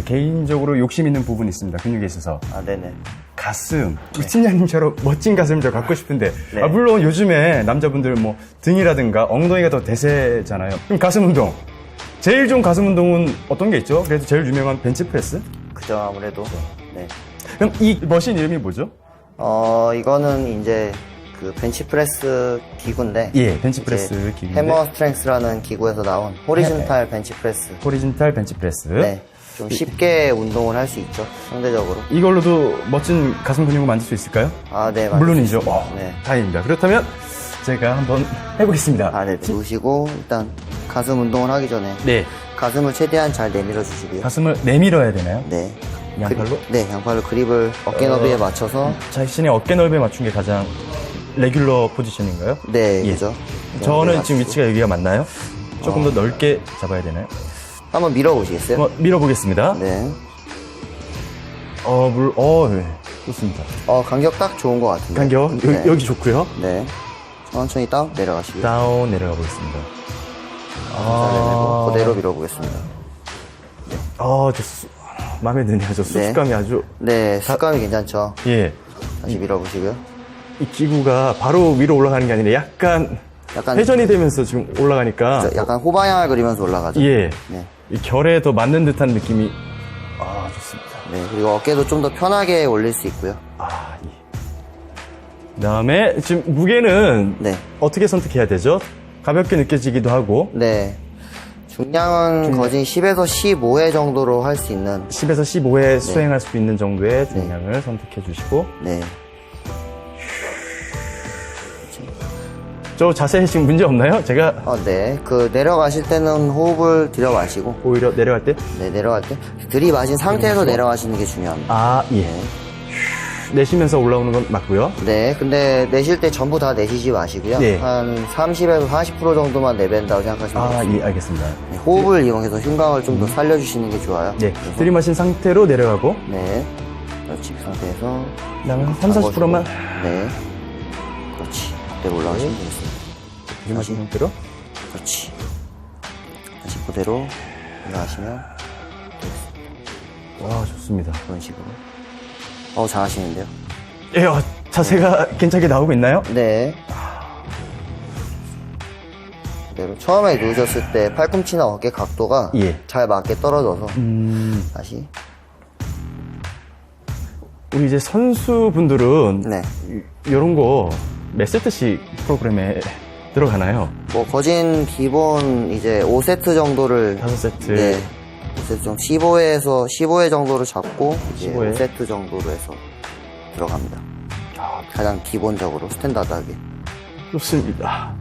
개인적으로 욕심 있는 부분이 있습니다. 근육에 있어서. 아, 네네. 가슴. 우리 팀장님처럼 멋진 가슴을 저 갖고 싶은데. 네. 아, 물론 요즘에 남자분들 뭐 등이라든가 엉덩이가 더 대세잖아요. 그럼 가슴 운동. 제일 좋은 가슴 운동은 어떤 게 있죠? 그래도 제일 유명한 벤치프레스? 그죠, 아무래도. 네. 그럼 이 머신 이름이 뭐죠? 어, 이거는 이제 그 벤치프레스 기구인데. 예, 벤치프레스 기구인데. 해머 스트렝스라는 기구에서 나온 호리즌탈 벤치프레스. 호리진탈 벤치프레스. 네. 좀 쉽게 운동을 할 수 있죠, 상대적으로. 이걸로도 멋진 가슴 근육을 만들 수 있을까요? 아, 네, 맞습니다. 물론이죠. 어, 네. 다행입니다. 그렇다면 제가 한번 해보겠습니다. 아, 네. 누우시고, 일단 가슴 운동을 하기 전에 네. 가슴을 최대한 잘 내밀어 주시고요. 가슴을 내밀어야 되나요? 네. 양팔로? 그리- 네, 양팔로 그립을 어깨 너비에 맞춰서. 자신의 어깨 넓이에 맞춘 게 가장 레귤러 포지션인가요? 네, 예. 그죠. 저는 네, 지금. 위치가 여기가 맞나요? 조금 더 넓게 잡아야 되나요? 한번 밀어 보시겠어요? 한번 밀어보겠습니다. 네. 어, 물, 어, 네. 좋습니다. 어, 간격 딱 좋은 것 같은데. 간격, 여기, 네. 여기 좋고요. 네. 천천히 다운 내려가시고요. 다운 내려가 보겠습니다. 아... 그대로 밀어보겠습니다. 아, 저 수, 마음에 드네요. 저 수축감이 아주, 네, 식감이 괜찮죠? 예. 다시 밀어보시고요. 이 기구가 바로 위로 올라가는 게 아니라 약간, 약간, 회전이 되면서 지금 올라가니까, 약간 호방향을 그리면서 올라가죠. 예. 네. 이 결에 더 맞는 듯한 느낌이, 아, 좋습니다. 네, 그리고 어깨도 좀 더 편하게 올릴 수 있고요. 아, 예. 그 다음에, 지금 무게는 네. 어떻게 선택해야 되죠? 가볍게 느껴지기도 하고, 네. 중량은 거진 10에서 15회 정도로 할 수 있는, 10에서 15회 수행할 수 있는 정도의 네. 중량을 선택해 주시고, 네. 저 자세 지금 문제 없나요? 제가 어, 네. 그 내려가실 때는 호흡을 들여 마시고, 오히려 내려갈 때, 네, 내려갈 때 들이마신 상태에서 내려가시는 게 중요합니다. 아, 예. 내쉬면서 올라오는 건 맞고요. 네, 근데 내쉴 때 전부 다 내쉬지 마시고요. 네. 한 30에서 40% 정도만 내뱉는다고 생각하시면 아, 됩니다. 예, 알겠습니다. 네, 호흡을 이용해서 흉곽을 좀 더 살려주시는 게 좋아요. 네, 그래서- 들이마신 상태로 내려가고, 네. 그렇지. 그 상태에서. 그 다음에 한 3, 40%만 네. 그대로 올라가시면 되겠습니다. 들이마신 상태로. 그렇지. 다시 그대로 올라가시면 와, 좋습니다. 그런 식으로. 어, 잘하시는데요? 예, 어, 자세가 괜찮게 나오고 있나요? 네. 그대로 처음에 누우셨을 때 팔꿈치나 어깨 각도가 예. 잘 맞게 떨어져서 음, 다시 우리 이제 선수분들은 네. 이런 거 몇 세트씩 프로그램에 들어가나요? 뭐 거진 기본 이제 5세트 정도를 5세트. 네. 5세트 정도 15회에서 15회 정도를 잡고 이제 15회. 5세트 정도로 해서 들어갑니다. 가장 기본적으로 스탠다드하게. 좋습니다.